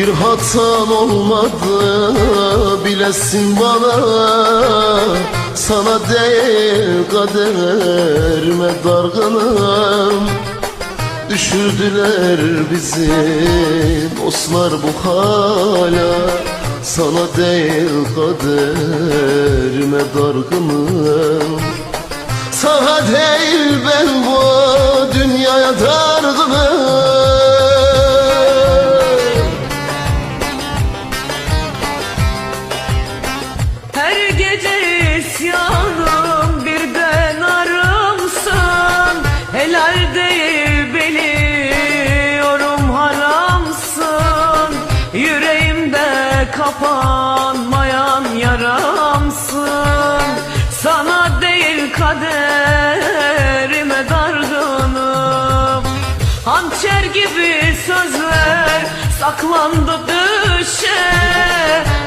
Bir hatan olmadı bilesin bana. Sana değil kaderime dargınım. Düşürdüler bizi dostlar bu hala Sana değil kaderime dargınım. Sana değil ben bu dünyaya dargınım kaderime dargınım Hançer gibi sözler saklandı düşe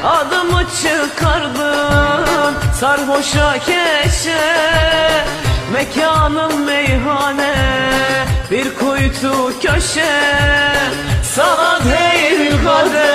Adımı çıkardın sarhoşa keşe. Mekanım meyhane bir kuytu köşe. Sana değil kaderime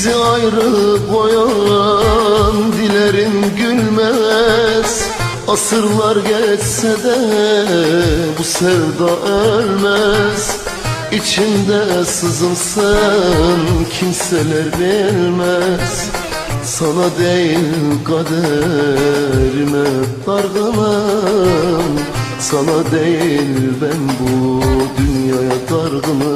Bizi ayrı koyan dilerim gülmez. Asırlar geçse de bu sevda ölmez. İçinde sızılsın kimseler bilmez. Sana değil kaderime dargınım. Sana değil ben bu dünyaya dargınım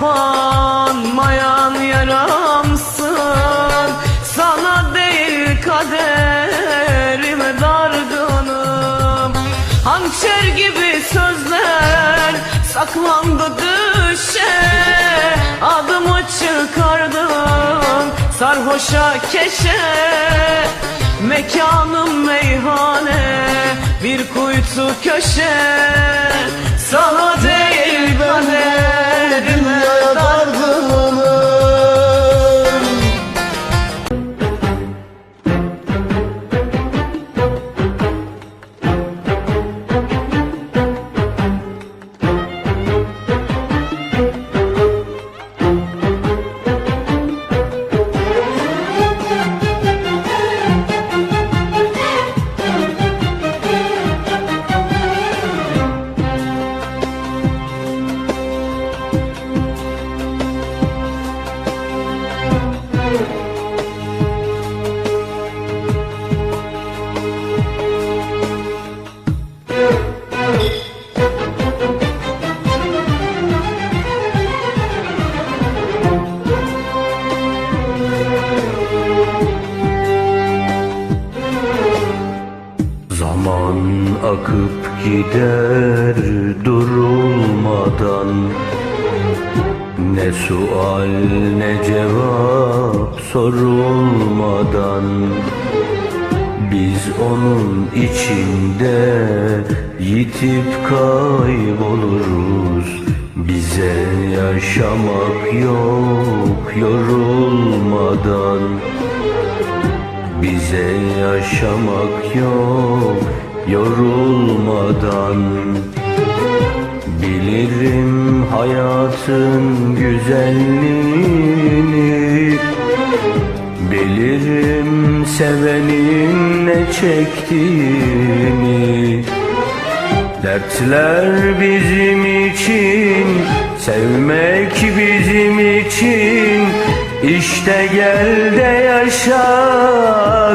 kapanmayan yaramsın. Sana değil kaderime dargınım. Hançer gibi sözler saklandı düşe. Adımı çıkardın sarhoşa keşe Mekanım meyhane bir kuytu köşe. Sana değil kaderime dünyaya dargınım akıp gider durulmadan. Ne sual ne cevap sorulmadan. Biz onun içinde yitip kayboluruz. Bize yaşamak yok yorulmadan. Bize yaşamak yok yorulmadan Bilirim hayatın güzelliğini. Bilirim sevenin ne çektiğini. Dertler bizim için, sevmek bizim için. İşte gel de yaşa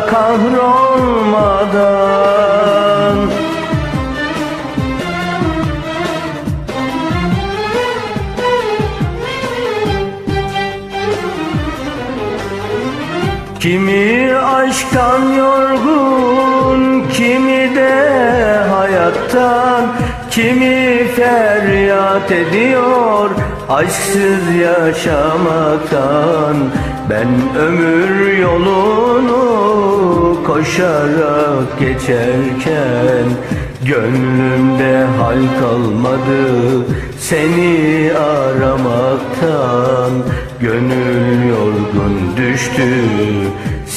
kahrolmadan aşktan yorgun, kimi de hayattan Kimi feryat ediyor aşksız yaşamaktan. Ben ömür yolunu koşarak geçerken Gönlümde hal kalmadı seni aramaktan. Gönül yorgun düştü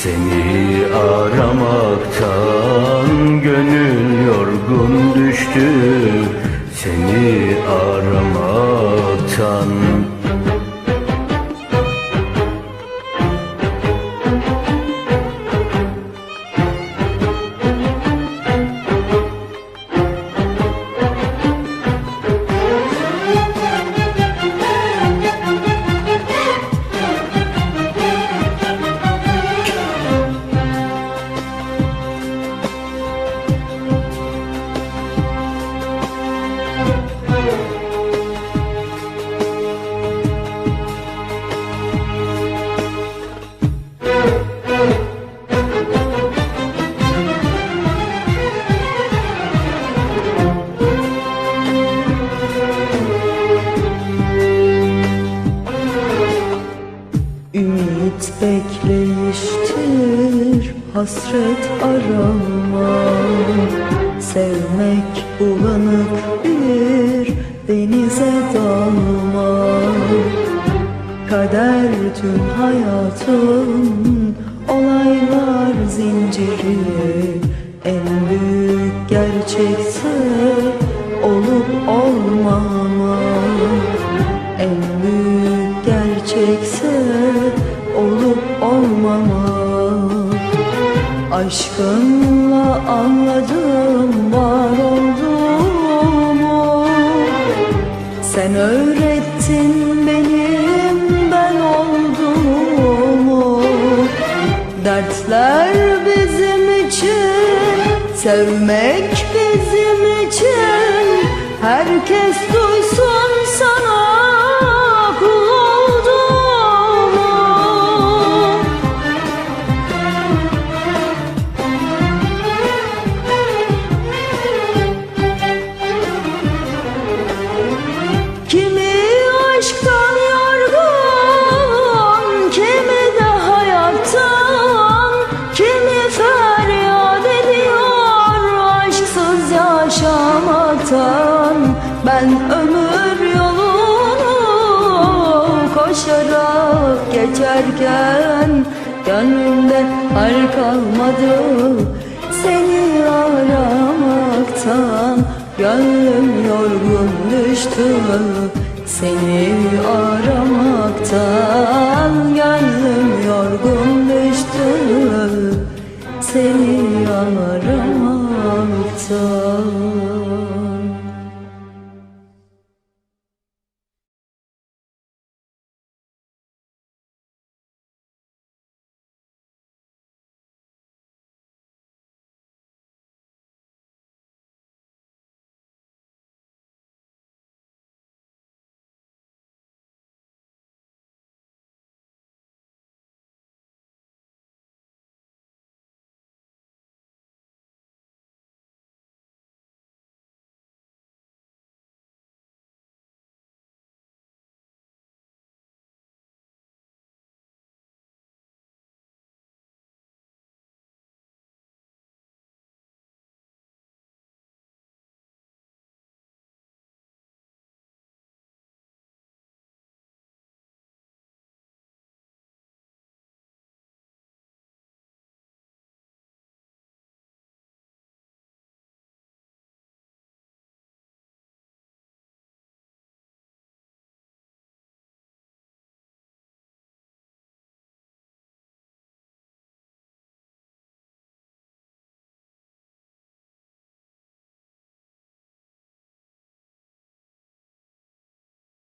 seni aramaktan Gönül yorgun düştü. Seni aramaktan bekleyiştir, hasret arama. Sevmek bulanık bir denize dalma. Kader tüm hayatın olaylar zinciri. En büyük gerçekse olup olmama Aşkınla anladım var olduğumu. Sen öğrettin benim ben olduğumu. Dertler bizim için Sevmek bizim için. Herkes duysun geçerken gönlümde hal kalmadı. Seni aramaktan. Gönlüm yorgun düştü. Seni aramaktan Gönlüm yorgun düştü. Seni aramaktan